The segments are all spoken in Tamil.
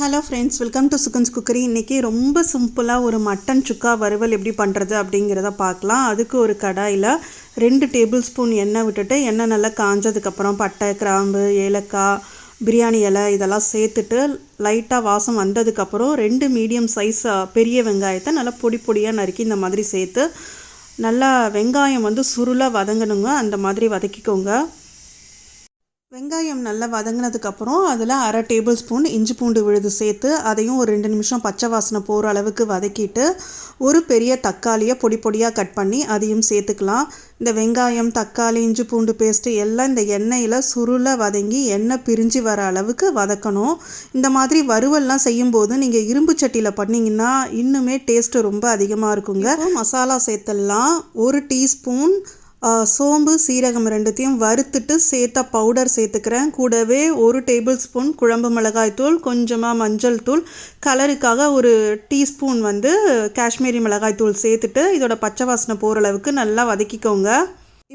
Hello friends welcome to Sugans cookery இன்றைக்கி ரொம்ப சிம்பிளாக ஒரு மட்டன் சுக்கா வறுவல் எப்படி பண்ணுறது அப்படிங்கிறத பார்க்கலாம். அதுக்கு ஒரு கடாயில் ரெண்டு டேபிள் ஸ்பூன் எண்ணெய் விட்டுட்டு எண்ணெய் நல்லா காஞ்சதுக்கப்புறம் பட்டை கிராம்பு ஏலக்காய் பிரியாணி இலை இதெல்லாம் சேர்த்துட்டு லைட்டாக வாசம் வந்ததுக்கப்புறம் ரெண்டு மீடியம் சைஸ் பெரிய வெங்காயத்தை நல்லா பொடி பொடியாக நறுக்கி இந்த மாதிரி சேர்த்து நல்லா வெங்காயம் வந்து சுருளாக வதங்கணுங்க. அந்த மாதிரி வதக்கிக்கோங்க. வெங்காயம் நல்லா வதங்கினதுக்கப்புறம் அதில் அரை டேபிள் ஸ்பூன் இஞ்சி பூண்டு விழுது சேர்த்து அதையும் ஒரு ரெண்டு நிமிஷம் பச்சை வாசனை போகிற அளவுக்கு வதக்கிட்டு ஒரு பெரிய தக்காளியை பொடி பொடியாக கட் பண்ணி அதையும் சேர்த்துக்கலாம். இந்த வெங்காயம் தக்காளி இஞ்சி பூண்டு பேஸ்ட்டு எல்லாம் இந்த எண்ணெயில் சுருளை வதங்கி எண்ணெய் பிரிஞ்சு வர அளவுக்கு வதக்கணும். இந்த மாதிரி வறுவல்லாம் செய்யும்போது நீங்கள் இரும்பு சட்டியில் பண்ணிங்கன்னா இன்னுமே டேஸ்ட்டு ரொம்ப அதிகமாக இருக்குங்க. மசாலா சேர்த்துடலாம். ஒரு டீஸ்பூன் சோம்பு சீரகம் ரெண்டுத்தையும் வறுத்துட்டு சேர்த்த பவுடர் சேர்த்துக்கிறேன். கூடவே ஒரு டேபிள் ஸ்பூன் குழம்பு மிளகாய் தூள் கொஞ்சமாக மஞ்சள் தூள். கலருக்காக ஒரு டீஸ்பூன் வந்து காஷ்மீரி மிளகாய் தூள் சேர்த்துட்டு இதோட பச்சை வாசனை போகிற அளவுக்கு நல்லா வதக்கிக்கோங்க.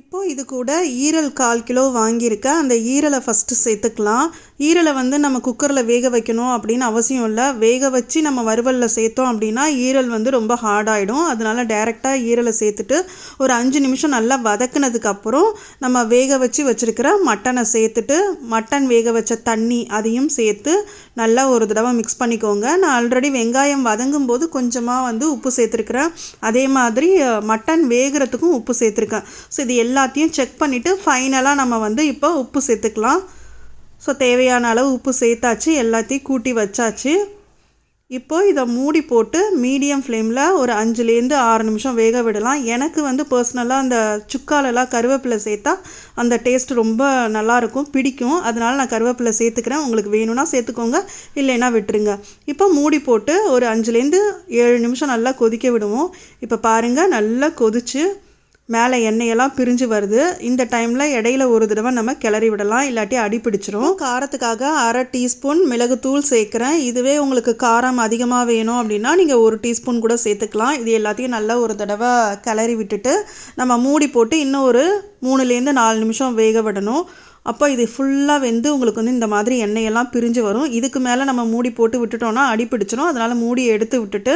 இப்போது இது கூட ஈரல் கால் கிலோ வாங்கியிருக்கேன் அந்த ஈரலை ஃபஸ்ட்டு சேர்த்துக்கலாம். ஈரலை வந்து நம்ம குக்கரில் வேக வைக்கணும் அப்படின்னு அவசியம் இல்லை. வேக வச்சு நம்ம வறுவலில் சேர்த்தோம் அப்படின்னா ஈரல் வந்து ரொம்ப ஹார்டாகிடும் அதனால டேரெக்டாக ஈரலை சேர்த்துட்டு ஒரு அஞ்சு நிமிஷம் நல்லா வதக்குனதுக்கப்புறம் நம்ம வேக வச்சு வச்சுருக்கிற மட்டனை சேர்த்துட்டு மட்டன் வேக வச்ச தண்ணி அதையும் சேர்த்து நல்லா ஒரு தடவை மிக்ஸ் பண்ணிக்கோங்க. நான் ஆல்ரெடி வெங்காயம் வதங்கும் போது கொஞ்சமாக வந்து உப்பு சேர்த்துருக்குறேன். அதே மாதிரி மட்டன் வேகிறதுக்கும் உப்பு சேர்த்துருக்கேன். ஸோ இது எல்லாத்தையும் செக் பண்ணிவிட்டு ஃபைனலாக நம்ம வந்து இப்போ உப்பு சேர்த்துக்கலாம். ஸோ தேவையான அளவு உப்பு சேர்த்தாச்சு எல்லாத்தையும் கூட்டி வச்சாச்சு. இப்போது இதை மூடி போட்டு மீடியம் ஃப்ளேமில் ஒரு அஞ்சுலேருந்து ஆறு நிமிஷம் வேக விடலாம். எனக்கு வந்து பர்சனலாக அந்த சுக்காலெல்லாம் கருவேப்பிலை சேர்த்தா அந்த டேஸ்ட் ரொம்ப நல்லாயிருக்கும் பிடிக்கும். அதனால் நான் கருவேப்பிலை சேர்த்துக்கிறேன். உங்களுக்கு வேணும்னா சேர்த்துக்கோங்க இல்லைன்னா விட்டுருங்க. இப்போ மூடி போட்டு ஒரு அஞ்சுலேருந்து ஏழு நிமிஷம் நல்லா கொதிக்க விடுவோம். இப்போ பாருங்கள் நல்லா கொதிச்சு மேலே எண்ணெயெல்லாம் பிரிஞ்சு வருது. இந்த டைமில் இடையில ஒரு தடவை நம்ம கிளறி விடலாம் இல்லாட்டி அடி பிடிச்சிரும். காரத்துக்காக அரை டீஸ்பூன் மிளகுத்தூள் சேர்க்குறேன். இதுவே உங்களுக்கு காரம் அதிகமாக வேணும் அப்படின்னா நீங்கள் ஒரு டீஸ்பூன் கூட சேர்த்துக்கலாம். இது எல்லாத்தையும் நல்லா ஒரு தடவை கிளறி விட்டுட்டு நம்ம மூடி போட்டு இன்னும் ஒரு மூணுலேருந்து நாலு நிமிஷம் வேக விடணும். அப்போ இது ஃபுல்லாக வெந்து உங்களுக்கு வந்து இந்த மாதிரி எண்ணெயெல்லாம் பிரிஞ்சு வரும். இதுக்கு மேலே நம்ம மூடி போட்டு விட்டுட்டோம்னா அடி பிடிச்சிரும். அதனால் மூடி எடுத்து விட்டுட்டு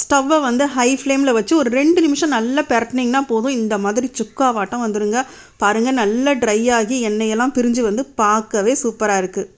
ஸ்டவ்வை வந்து ஹை ஃப்ளேமில் வச்சு ஒரு ரெண்டு நிமிஷம் நல்லா பெரட்டினிங்கன்னா போதும். இந்த மாதிரி சுக்கா வாட்டம் வந்துடுங்க பாருங்கள் நல்லா ட்ரை ஆகி எண்ணெயெல்லாம் பிரிஞ்சு வந்து பார்க்கவே சூப்பராக இருக்குது